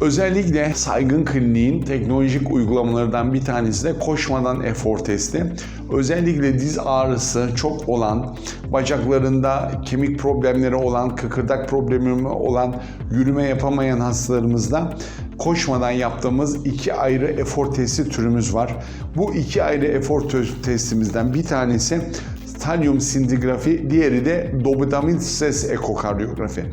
Özellikle Saygın Kliniğin teknolojik uygulamalarından bir tanesi de koşmadan efor testi. Özellikle diz ağrısı çok olan, bacaklarında kemik problemleri olan, kıkırdak problemi olan, yürüme yapamayan hastalarımızda koşmadan yaptığımız iki ayrı efor testi türümüz var. Bu iki ayrı efor testimizden bir tanesi talyum sindigrafi, diğeri de dobutamine stres ekokardiyografi.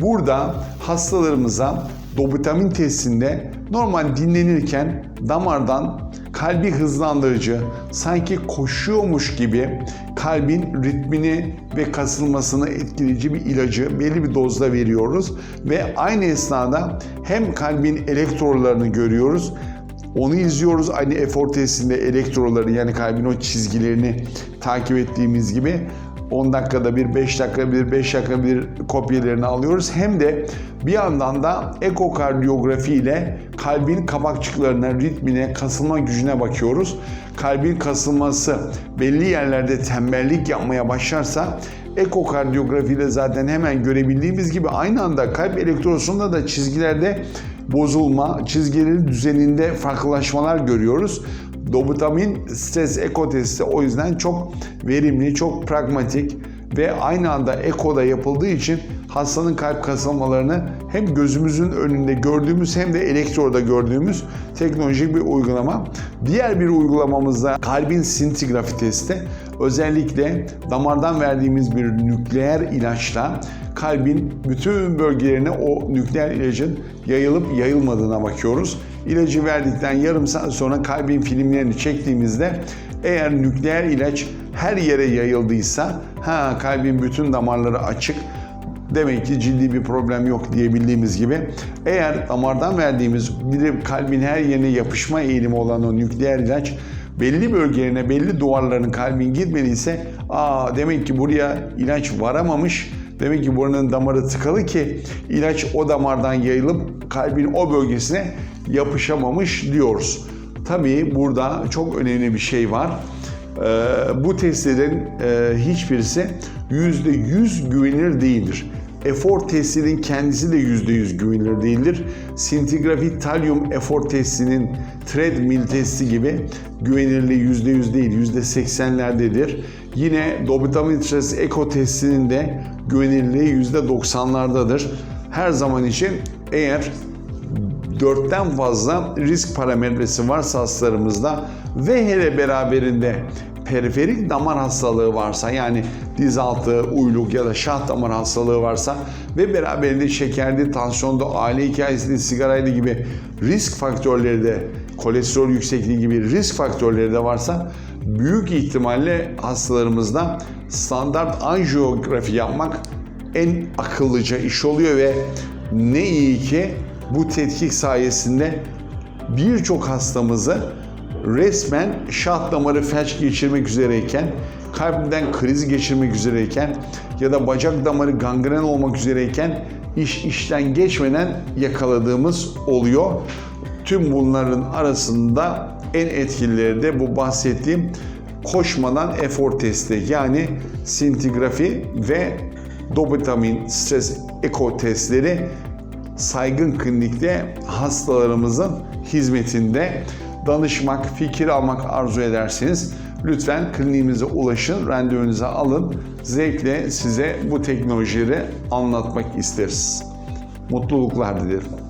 Burada hastalarımıza dobutamin testinde normal dinlenirken damardan kalbi hızlandırıcı, sanki koşuyormuş gibi kalbin ritmini ve kasılmasını etkileyici bir ilacı belli bir dozda veriyoruz ve aynı esnada hem kalbin elektrollarını görüyoruz onu izliyoruz. Aynı efor testinde elektroları yani kalbin o çizgilerini takip ettiğimiz gibi 10 dakikada bir, 5 dakika bir, 5 dakika bir kopyalarını alıyoruz. Hem de bir yandan da ekokardiyografi ile kalbin kapakçıklarına, ritmine, kasılma gücüne bakıyoruz. Kalbin kasılması belli yerlerde tembellik yapmaya başlarsa ekokardiyografiyle zaten hemen görebildiğimiz gibi aynı anda kalp elektrosunda da çizgilerde bozulma, çizgilerin düzeninde farklılaşmalar görüyoruz. Dobutamin stres eko testi o yüzden çok verimli, çok pragmatik ve aynı anda ekoda yapıldığı için hastanın kalp kasılmalarını hem gözümüzün önünde gördüğümüz hem de elektroda gördüğümüz teknolojik bir uygulama. Diğer bir uygulamamızda kalbin sintigrafi testi. Özellikle damardan verdiğimiz bir nükleer ilaçla kalbin bütün bölgelerine o nükleer ilacın yayılıp yayılmadığına bakıyoruz. İlacı verdikten yarım saat sonra kalbin filmlerini çektiğimizde eğer nükleer ilaç her yere yayıldıysa ha kalbin bütün damarları açık demek ki ciddi bir problem yok diyebildiğimiz gibi eğer damardan verdiğimiz bir kalbin her yerine yapışma eğilimi olan o nükleer ilaç belli bölgelerine, belli duvarların kalbin gitmediyse aa demek ki buraya ilaç varamamış. Demek ki buranın damarı tıkalı ki ilaç o damardan yayılıp kalbin o bölgesine yapışamamış diyoruz. Tabii burada çok önemli bir şey var. Ee, bu testlerin e, hiçbirisi %100 güvenilir değildir. Efor testinin kendisi de %100 güvenilir değildir. Sintigrafi talyum efor testinin treadmill testi gibi güvenirliği %100 değil, %80'lerdedir. Yine dobutamin stres eko testinin de güvenirliği %90'lardadır. Her zaman için eğer dörtten fazla risk parametresi varsa hastalarımızda ve hele beraberinde periferik damar hastalığı varsa yani diz altı, uyluk ya da şah damar hastalığı varsa ve beraberinde şekerli, tansiyonda, aile hikayesinde, sigarayla gibi risk faktörleri de kolesterol yüksekliği gibi risk faktörleri de varsa büyük ihtimalle hastalarımızda standart anjiyografi yapmak en akıllıca iş oluyor ve ne iyi ki bu tetkik sayesinde birçok hastamızı resmen şah damarı felç geçirmek üzereyken, kalpten kriz geçirmek üzereyken ya da bacak damarı gangren olmak üzereyken iş işten geçmeden yakaladığımız oluyor. Tüm bunların arasında en etkilileri de bu bahsettiğim koşmadan efor testi yani sintigrafi ve dopamine stres eko testleri saygın klinikte hastalarımızın hizmetinde danışmak, fikir almak arzu ederseniz lütfen kliniğimize ulaşın, randevunuzu alın. Zevkle size bu teknolojileri anlatmak isteriz. Mutluluklar dilerim.